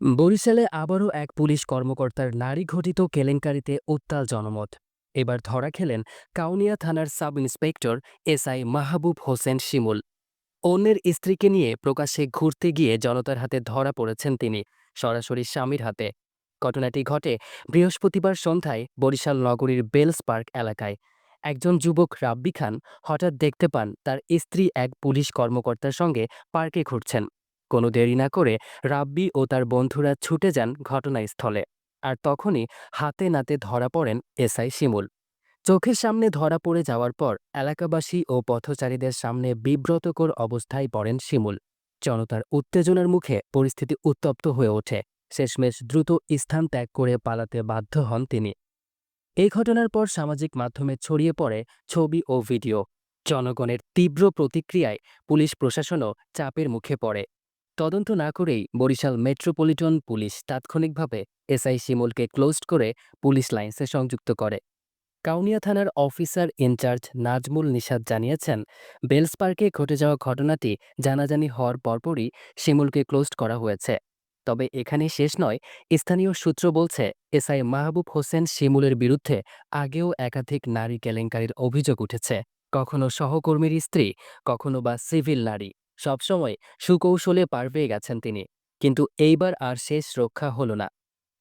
বরিশালে আবারও এক পুলিশ কর্মকর্তার নারী ঘটিত কেলেঙ্কারিতে উত্তাল জনমত। এবার ধরা খেলেন কাউনিয়া থানার sub inspector SI Mahbub Hossain Shimul. অন্যের স্ত্রীকে নিয়ে প্রকাশ্যে ঘুরতে গিয়ে জনতার হাতে ধরা পড়েছেন তিনি, সরাসরি স্বামীর হাতে। ঘটনাটি ঘটে বৃহস্পতিবার সন্ধ্যায় বরিশাল নগরীর বেলস পার্ক এলাকায়। একজন যুবক রাব্বি খান হঠাৎ দেখতে পান তার স্ত্রী এক পুলিশ কর্মকর্তার সঙ্গে পার্কে ঘুরছেন। কোনো দেরি না করে রাব্বি ও তার বন্ধুরা ছুটে যান ঘটনাস্থলে। আর তখনই হাতে নাতে ধরা পড়েন এসআই শিমুল। চোখের সামনে ধরা পড়ে যাওয়ার পর এলাকাবাসী ও পথচারীদের সামনে বিব্রতকর অবস্থায় পড়েন শিমুল। জনতার উত্তেজনার মুখে পরিস্থিতি উত্তপ্ত হয়ে ওঠে। শেষমেশ দ্রুত স্থান ত্যাগ করে পালাতে বাধ্য হন তিনি। এই ঘটনার পর সামাজিক মাধ্যমে ছড়িয়ে পড়ে ছবি ও ভিডিও। জনগণের তীব্র প্রতিক্রিয়ায় পুলিশ প্রশাসনও চাপের মুখে পড়ে। তদন্ত না করেই বরিশাল মেট্রোপলিটন পুলিশ তাৎক্ষণিকভাবে এসআই শিমুলকে ক্লোজড করে পুলিশ লাইন্সে সংযুক্ত করে। কাউনিয়া থানার অফিসার ইনচার্জ নাজমুল নিশাদ জানিয়েছেন, বেলস পার্কে ঘটে যাওয়া ঘটনাটি জানাজানি হওয়ার পরপরই শিমুলকে ক্লোজড করা হয়েছে। তবে এখানে শেষ নয়, স্থানীয় সূত্র বলছে, এসআই মাহবুব হোসেন শিমুলের বিরুদ্ধে আগেও একাধিক নারী কেলেঙ্কারির অভিযোগ উঠেছে। কখনো সহকর্মীর স্ত্রী, কখনো বা সিভিল নারী। সবসময় সুকৌশলে পার পেয়ে গেছেন তিনি। কিন্তু এইবার আর শেষ রক্ষা হলো না।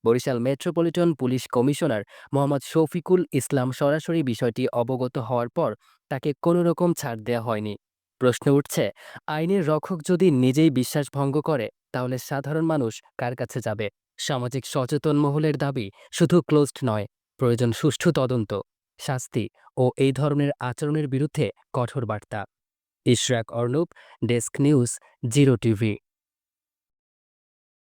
Barishal metropolitan police commissioner Mohammad Shafiqul Islam সরাসরি বিষয়টি অবগত হওয়ার পর তাকে কোনো রকম ছাড় দেওয়া হয়নি। প্রশ্ন উঠছে, আইনের রক্ষক যদি নিজেই বিশ্বাস ভঙ্গ করে, তাহলে সাধারণ মানুষ কার কাছে যাবে? সামাজিক সচেতন মহলের দাবি শুধু ক্লোজড নয়, প্রয়োজন সুষ্ঠু তদন্ত, শাস্তি ও এই ধরনের আচরণের বিরুদ্ধে কঠোর বার্তা। Ishrak Arnab desk news zero TV.